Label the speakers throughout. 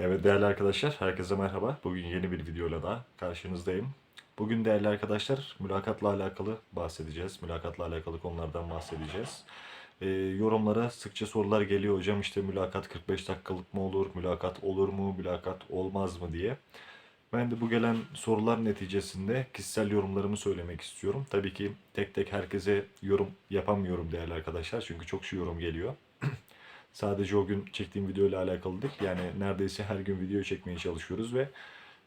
Speaker 1: Evet değerli arkadaşlar, herkese merhaba. Bugün yeni bir videoyla daha karşınızdayım. Bugün değerli arkadaşlar, mülakatla alakalı bahsedeceğiz. Mülakatla alakalı konulardan bahsedeceğiz. Ee, yorumlara sıkça sorular geliyor hocam işte mülakat 45 dakikalık mı olur, mülakat olur mu, mülakat olmaz mı diye. Ben de bu gelen sorular neticesinde kişisel yorumlarımı söylemek istiyorum. Tabii ki tek tek herkese yorum yapamıyorum değerli arkadaşlar. Çünkü çok şu yorum geliyor. Sadece o gün çektiğim video ile alakalı değil. Yani neredeyse her gün video çekmeye çalışıyoruz ve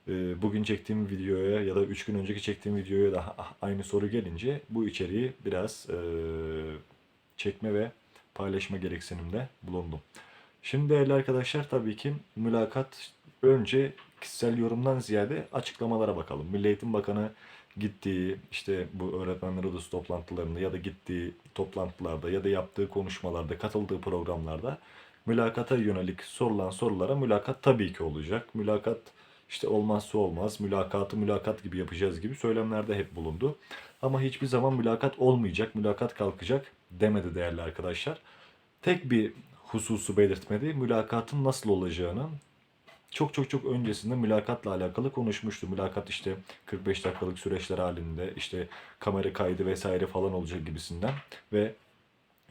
Speaker 1: e, bugün çektiğim videoya ya da 3 gün önceki çektiğim videoya da aynı soru gelince bu içeriği biraz e, çekme ve paylaşma gereksinimde bulundum. Şimdi değerli arkadaşlar tabii ki mülakat önce kişisel yorumdan ziyade açıklamalara bakalım. Milli Eğitim Bakanı gittiği işte bu öğretmenler odası toplantılarında ya da gittiği toplantılarda ya da yaptığı konuşmalarda, katıldığı programlarda mülakata yönelik sorulan sorulara mülakat tabii ki olacak. Mülakat işte olmazsa olmaz, mülakatı mülakat gibi yapacağız gibi söylemlerde hep bulundu. Ama hiçbir zaman mülakat olmayacak, mülakat kalkacak demedi değerli arkadaşlar. Tek bir hususu belirtmedi. Mülakatın nasıl olacağını çok çok çok öncesinde mülakatla alakalı konuşmuştu. Mülakat işte 45 dakikalık süreçler halinde işte kamera kaydı vesaire falan olacak gibisinden ve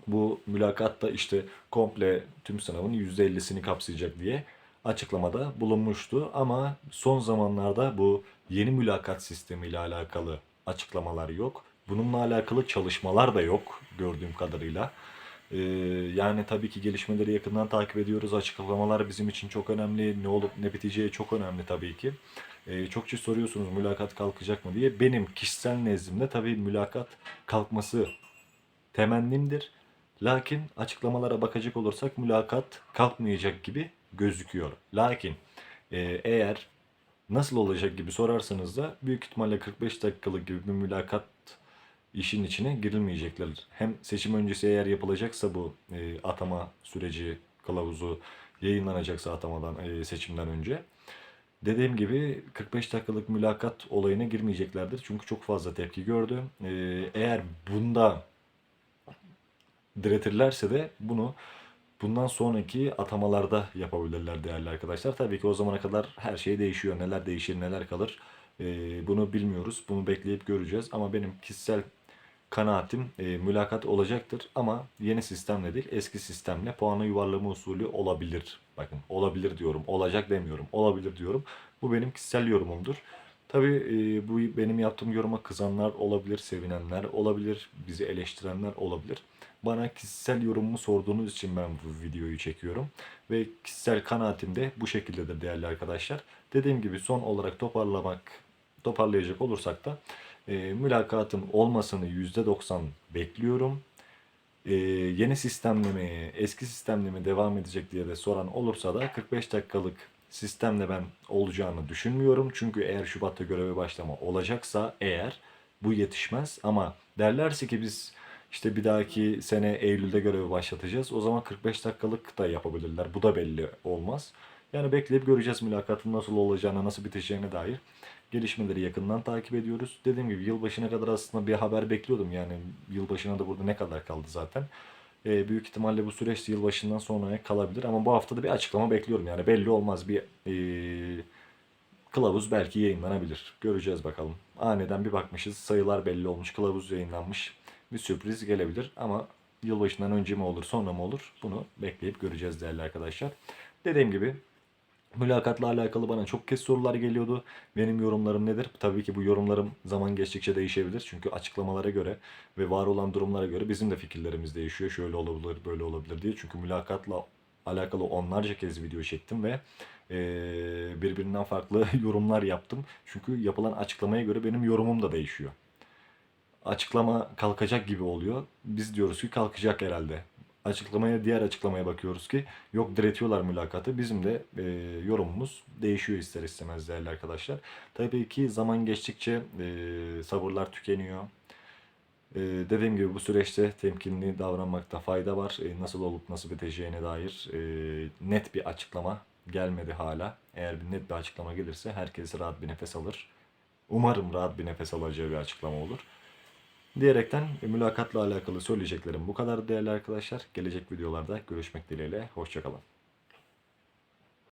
Speaker 1: bu mülakatta işte komple tüm sınavın %50'sini kapsayacak diye açıklamada bulunmuştu. Ama son zamanlarda bu yeni mülakat sistemiyle alakalı açıklamalar yok. Bununla alakalı çalışmalar da yok gördüğüm kadarıyla. Ee, yani tabii ki gelişmeleri yakından takip ediyoruz. Açıklamalar bizim için çok önemli. Ne olup ne biteceği çok önemli tabii ki. Ee, çokça soruyorsunuz mülakat kalkacak mı diye. Benim kişisel nezdimde tabii mülakat kalkması temennimdir. Lakin açıklamalara bakacak olursak mülakat kalkmayacak gibi gözüküyor. Lakin e, eğer nasıl olacak gibi sorarsanız da büyük ihtimalle 45 dakikalık gibi bir mülakat işin içine girilmeyecekler. Hem seçim öncesi eğer yapılacaksa bu e, atama süreci kılavuzu yayınlanacaksa atamadan e, seçimden önce dediğim gibi 45 dakikalık mülakat olayına girmeyeceklerdir. Çünkü çok fazla tepki gördü. E, eğer bunda diretirlerse de bunu bundan sonraki atamalarda yapabilirler değerli arkadaşlar. Tabii ki o zamana kadar her şey değişiyor. Neler değişir, neler kalır e, bunu bilmiyoruz. Bunu bekleyip göreceğiz. Ama benim kişisel kanaatim e, mülakat olacaktır ama yeni sistemle değil eski sistemle puanı yuvarlama usulü olabilir. Bakın olabilir diyorum. Olacak demiyorum. Olabilir diyorum. Bu benim kişisel yorumumdur. Tabii e, bu benim yaptığım yoruma kızanlar olabilir, sevinenler olabilir, bizi eleştirenler olabilir. Bana kişisel yorumumu sorduğunuz için ben bu videoyu çekiyorum. Ve kişisel kanaatim de bu şekildedir değerli arkadaşlar. Dediğim gibi son olarak toparlamak, toparlayacak olursak da e, mülakatın olmasını %90 bekliyorum. E, yeni sistemle mi, eski sistemle mi devam edecek diye de soran olursa da 45 dakikalık sistemle ben olacağını düşünmüyorum. Çünkü eğer Şubat'ta göreve başlama olacaksa eğer bu yetişmez ama derlerse ki biz işte bir dahaki sene Eylül'de görevi başlatacağız. O zaman 45 dakikalık da yapabilirler. Bu da belli olmaz. Yani bekleyip göreceğiz mülakatın nasıl olacağını, nasıl biteceğine dair gelişmeleri yakından takip ediyoruz. Dediğim gibi yılbaşına kadar aslında bir haber bekliyordum. Yani yılbaşına da burada ne kadar kaldı zaten. E, büyük ihtimalle bu süreç yılbaşından sonraya kalabilir. Ama bu haftada bir açıklama bekliyorum. Yani belli olmaz bir e, kılavuz belki yayınlanabilir. Göreceğiz bakalım. Aniden bir bakmışız sayılar belli olmuş. Kılavuz yayınlanmış. Bir sürpriz gelebilir ama yılbaşından önce mi olur sonra mı olur bunu bekleyip göreceğiz değerli arkadaşlar. Dediğim gibi Mülakatla alakalı bana çok kez sorular geliyordu. Benim yorumlarım nedir? Tabii ki bu yorumlarım zaman geçtikçe değişebilir. Çünkü açıklamalara göre ve var olan durumlara göre bizim de fikirlerimiz değişiyor. Şöyle olabilir, böyle olabilir diye. Çünkü mülakatla alakalı onlarca kez video çektim ve birbirinden farklı yorumlar yaptım. Çünkü yapılan açıklamaya göre benim yorumum da değişiyor. Açıklama kalkacak gibi oluyor. Biz diyoruz ki kalkacak herhalde açıklamaya diğer açıklamaya bakıyoruz ki yok diretiyorlar mülakatı. Bizim de e, yorumumuz değişiyor ister istemez değerli arkadaşlar. Tabii ki zaman geçtikçe e, sabırlar tükeniyor. E, dediğim gibi bu süreçte temkinli davranmakta fayda var. E, nasıl olup nasıl biteceğine dair e, net bir açıklama gelmedi hala. Eğer bir net bir açıklama gelirse herkes rahat bir nefes alır. Umarım rahat bir nefes alacağı bir açıklama olur. Diyerekten mülakatla alakalı söyleyeceklerim bu kadar değerli arkadaşlar. Gelecek videolarda görüşmek dileğiyle. Hoşçakalın.